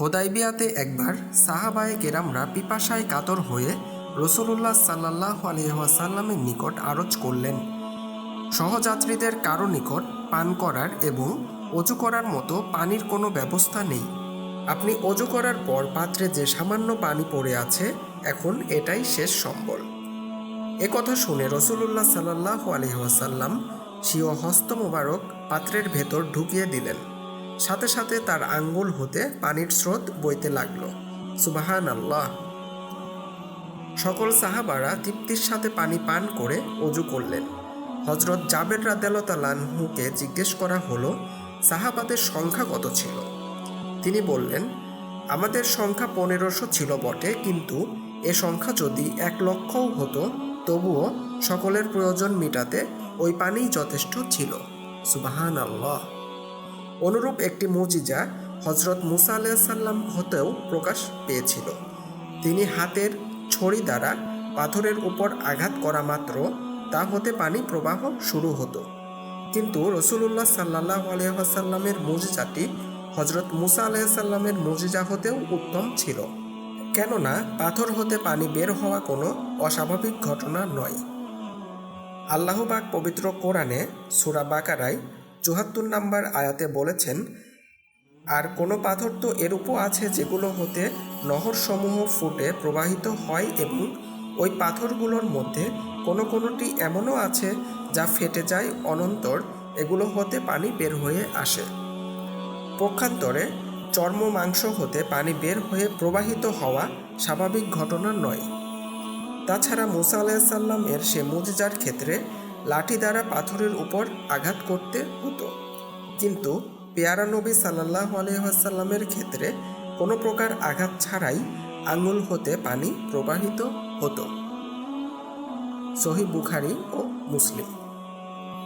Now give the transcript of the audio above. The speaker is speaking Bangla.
হোদাইবিয়াতে একবার সাহাবায়ে কেরামরা পিপাসায় কাতর হয়ে রসুলুল্লাহ সাল্লাহ আলহাসাল্লামের নিকট আরজ করলেন। সহযাত্রীদের কারও নিকট পান করার এবং অজু করার মতো পানির কোনো ব্যবস্থা নেই। আপনি অজু করার পর পাত্রে যে সামান্য পানি পড়ে আছে, এখন এটাই শেষ সম্বল। এ কথা শুনে রসুলুল্লাহ সাল্লাহ আলহাসাল্লাম স্বীয় হস্ত মোবারক পাত্রের ভেতর ঢুকিয়ে দিলেন। সাথে সাথে তার আঙ্গুল হতে পানির স্রোত বইতে লাগল। সুবাহান আল্লাহ সকল সাহাবারা তৃপ্তির সাথে পানি পান করে অজু করলেন। হজরত জাবের রাদেলতালানহুকে জিজ্ঞেস করা হলো, সাহাবাদের সংখ্যা কত ছিল? তিনি বললেন, আমাদের সংখ্যা পনেরোশো ছিল বটে, কিন্তু এ সংখ্যা যদি এক লক্ষও হতো, তবুও সকলের প্রয়োজন মিটাতে ওই পানিই যথেষ্ট ছিল। সুবাহান আল্লাহ অনুরূপ একটি মুজিজা হজরত মুসা আলাইসাল্লাম হতেও প্রকাশ পেয়েছিল। তিনি হাতের ছড়ি দ্বারা পাথরের উপর আঘাত করা মাত্র তা হতে পানি প্রবাহ শুরু হতো। কিন্তু রসুলুল্লাহ সাল্লাহ আলহাসাল্লামের মুজিজাটি হজরত মুসা আলাইসাল্লামের মুজিজা হতেও উত্তম ছিল। কেননা পাথর হতে পানি বের হওয়া কোনো অস্বাভাবিক ঘটনা নয়। আল্লাহবাক পবিত্র কোরআনে সুরা বাকারায় চুহাত্তর নাম্বার আয়াতে বলেছেন, আর কোনো পাথর তো এরূপও আছে যেগুলো হতে নহরসমূহ ফুটে প্রবাহিত হয় এবং ওই পাথরগুলোর মধ্যে কোনো কোনোটি এমনও আছে যা ফেটে যায় অনন্তর, এগুলো হতে পানি বের হয়ে আসে। পক্ষান্তরে চর্ম মাংস হতে পানি বের হয়ে প্রবাহিত হওয়া স্বাভাবিক ঘটনা নয়। তাছাড়া মুসা আলাইসাল্লাম এর সে মুজিজার ক্ষেত্রে লাঠি দ্বারা পাথরের উপর আঘাত করতে হতো। কিন্তু পেয়ারা নবী সাল্লাহ আলহাসাল্লামের ক্ষেত্রে কোনো প্রকার আঘাত ছাড়াই আঙুল হতে পানি প্রবাহিত হতো। সহি বুখারি ও মুসলিম।